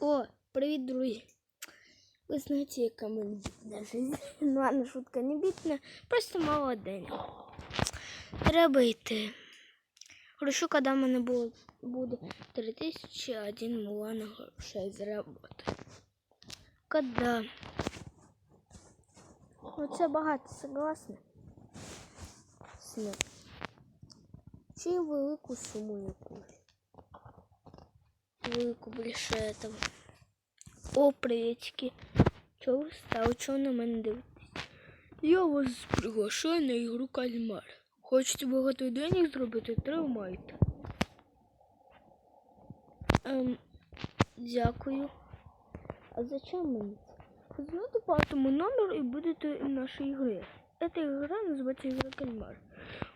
О, привіт, друзі. Ви знаєте, яка мене бідна життя. Ну, ладно, шутка не бідна, просто мало день. Треба йти. Грошу, коли в мене було, буде 3001 мільйон грошей заработати. Когда? Ну, це багато, согласна? Снег. Чи велику суму якусь? Велику більше этого. О, приветики. Чого ви стали? Чого на мене дивитесь? Я вас приглашаю на ігру кальмар. Хочете багато денег зробити? Тримайте. Ем, дякую. А зачем мені це? Позвоните по этому номеру и будете в нашей игре. Эта игра называется игра кальмар.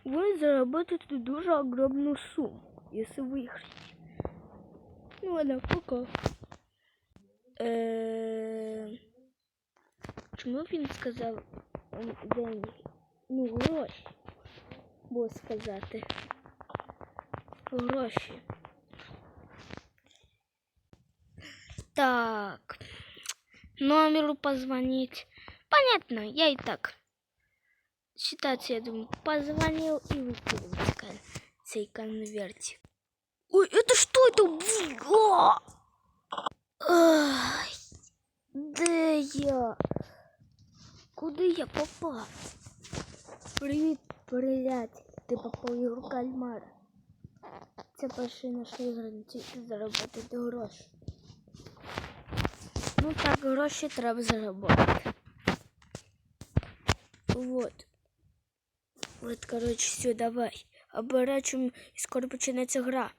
Вы заработаете дуже огромную сумму, если выиграете. Ну ладно, пока. Е... Чому він сказав ем, деньги? Ну, гроші. Бо сказати. Гроші. Так. Номеру позвонить. Понятно, я и так. Считается, я думаю, позвонил и выкинул кон- цей конвертик. Ой, это Это? было? Ай, де я? Куди я попав? Привіт, приятель. Ти попав в ігру кальмара. Це перший наш тільки заробити гроші. Ну так, гроші треба заробити. Вот. Вот, короче, все, давай. Оборачуємо і скоро почнеться гра.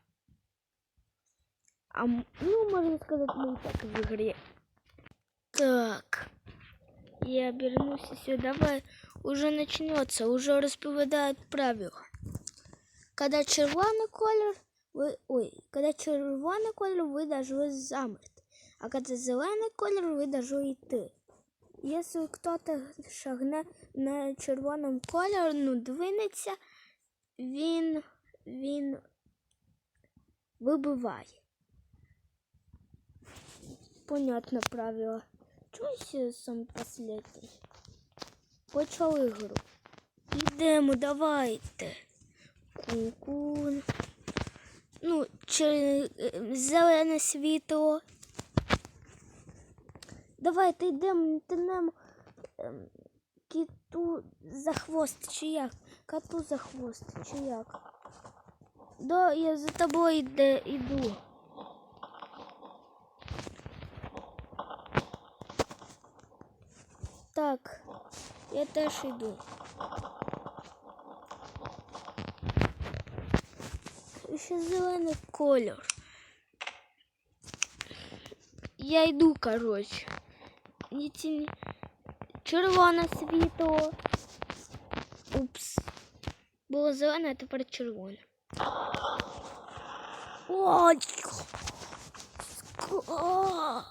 А м- ну, можно сказать, мы и так в игре. Так. Я обернусь и все, давай. Уже начнется, уже розповідають правила. Когда червоний колір, ви, ой, когда червоний колір, ви должны замерти. А когда зелений колір, ви должны йти. Если кто-то шагне на червоному кольорі, ну, двинеться, він, він вибиває. Понятно правило. Чусь сам последний. Почав ігру. Йдемо, давайте. Кун-кун. Ну, е, зелене світло. Давайте йдемо, тинемо ем, кіту за хвост, чи як? Коту за хвост, чи як? Да, я за тобою йде, йду. Так, я теж йду. Ще зелений кольор. Я йду, коротше. Ті... Червоне світло. Упс. Було зелене, а тепер червоне. Ой! Ска-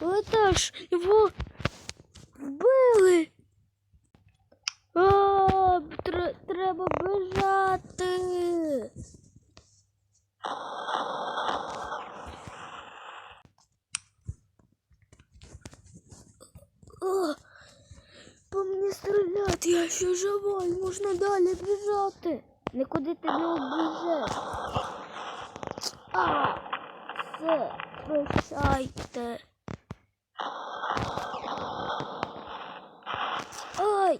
Это ж його стрілять, я ще живий, можна далі біжати. Нікуди ти не убіжеш. А, все, прощайте. Ай!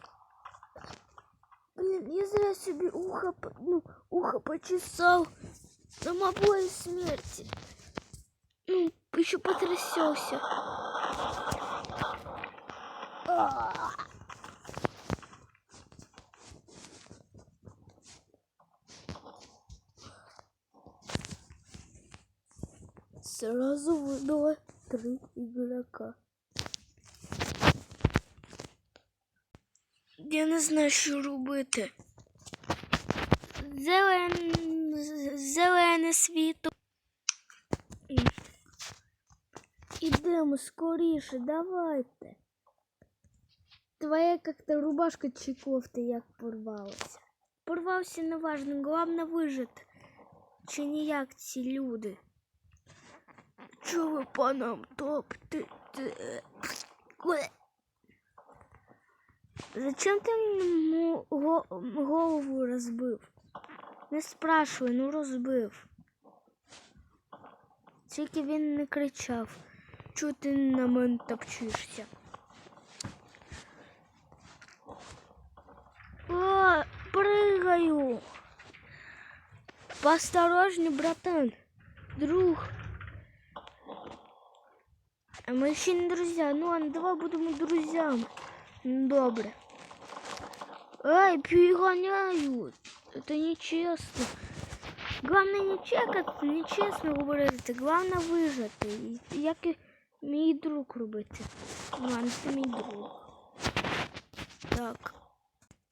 Блин, я зря себе ухо, по- ну, ухо почесал. Там обои смерти. Ну, еще потрясется. Сразу выбило три игрока. Я не знаю, що робити. Зелен... Зелене світло. Ідемо скоріше, давайте. твоя как-то рубашка чи кофта як порвалася. Порвався неважно, головне вижити. Чи ніяк ці люди. Чого ви по нам топите? Зачем ти йому голову розбив? Не спрашивай, ну розбив. Тільки він не кричав. Чого ти на мене топчишся? О, прыгаю. Поосторожней, братан. Друг. А ми ще не друзі. Ну ладно, давай будемо друзями. Ну, Добре. Ай, перегоняют. Это нечестно. Главное не чекати, нечесно говорити. Главное вижити. І Як і мій друг робити. Ладно, це мій друг. Так.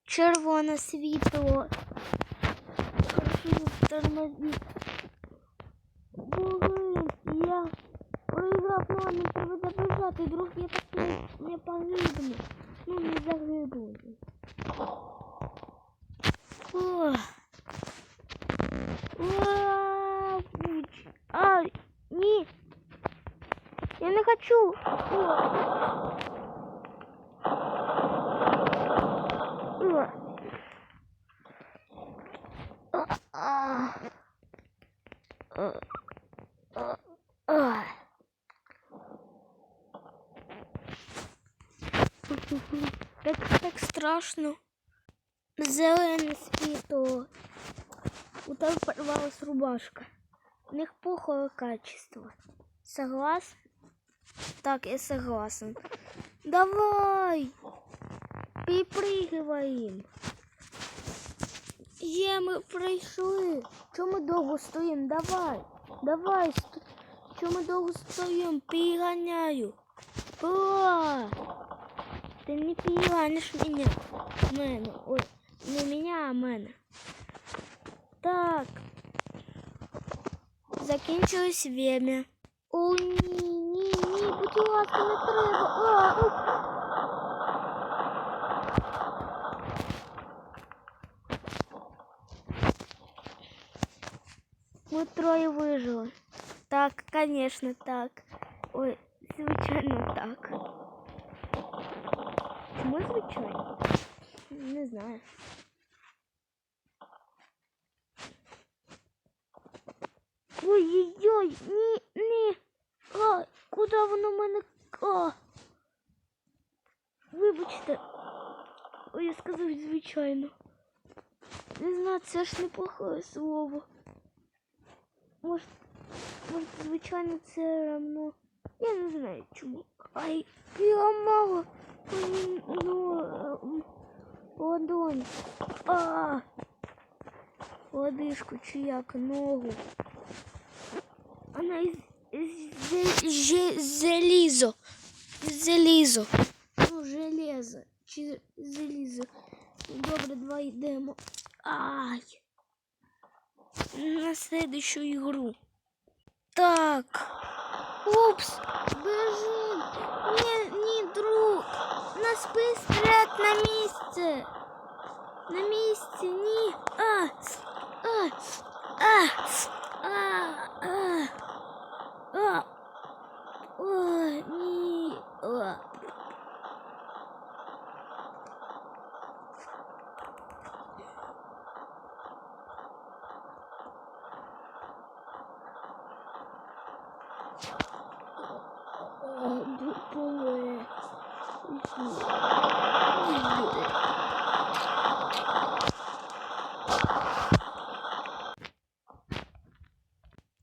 Червоне світло. Прошу тормозити. Блин, я проіграв, ну ты друг не, под... не погибнет. Ну, не загибнет. А, не. Я не хочу. Uh. Так, так страшно. Зелене світло. У тебе порвалась рубашка. У них плохое качество. Согласен? Так, я согласен. Давай! Перепрыгиваем. Є, ми прийшли. Чому ми довго стоїмо? Давай. Давай. Чому ми довго стоїмо? Переганяю. О! Ти не переганиш мене. Мене. Ой, не мене, а мене. Так. Закінчилось время. О, ні, ні, ні, будь ласка, не треба. А, ух. Ми троє вижили. Так, конечно, так. Ой, звичайно так. Чому звичайно? Не знаю. Ой-ой-ой, ні. А, куди воно мене? А. Вибачте. Ой, я сказав звичайно. Не знаю, це ж неплохое слово. Може, може, звичайно, це равно. Я не знаю чому. Ай, поламала мені, ну, ем, ладонь. А, лодыжку чи як, ногу. Вона залізо. Залізо. Ну, железо. Залізо. Добре, два йдемо. Ай. На следующую игру. Так. Упс, бежим. Ні, ні, друг. Нас пистрят на месте. На месте ні. А, а, а, а, а.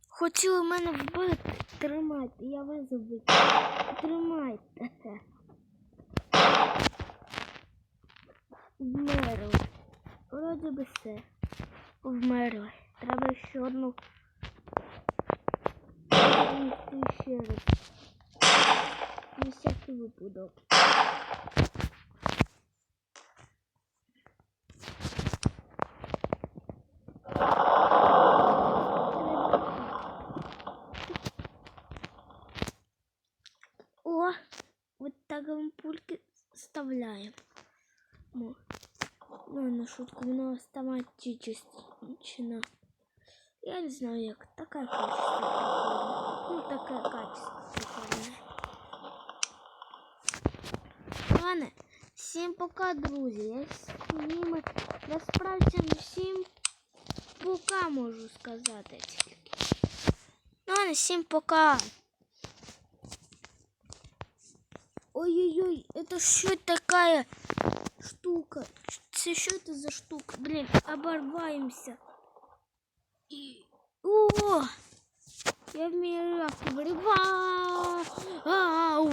Хотіли мене вбити. Тримайте, я вас забив. Тримайте. Вмерли. Вроді би все. Вмерли. Треба ще одну. Їсти ще раз. На випадок. О, вот так ампульки вставляем. Ну, ну на шутку, воно автоматично. Я не знаю, як таке качество прикольне. Ну, таке качество прикольне. Ладно, всім пока, друзі. Я з ними розправився, ну, всім пока можу сказати. тільки. Ну, ладно, всім пока. Ой-ой-ой, это что такая штука? Що это за штука? Блин, оборваемся. И... О! Я вмію лапки вириваю. Ау!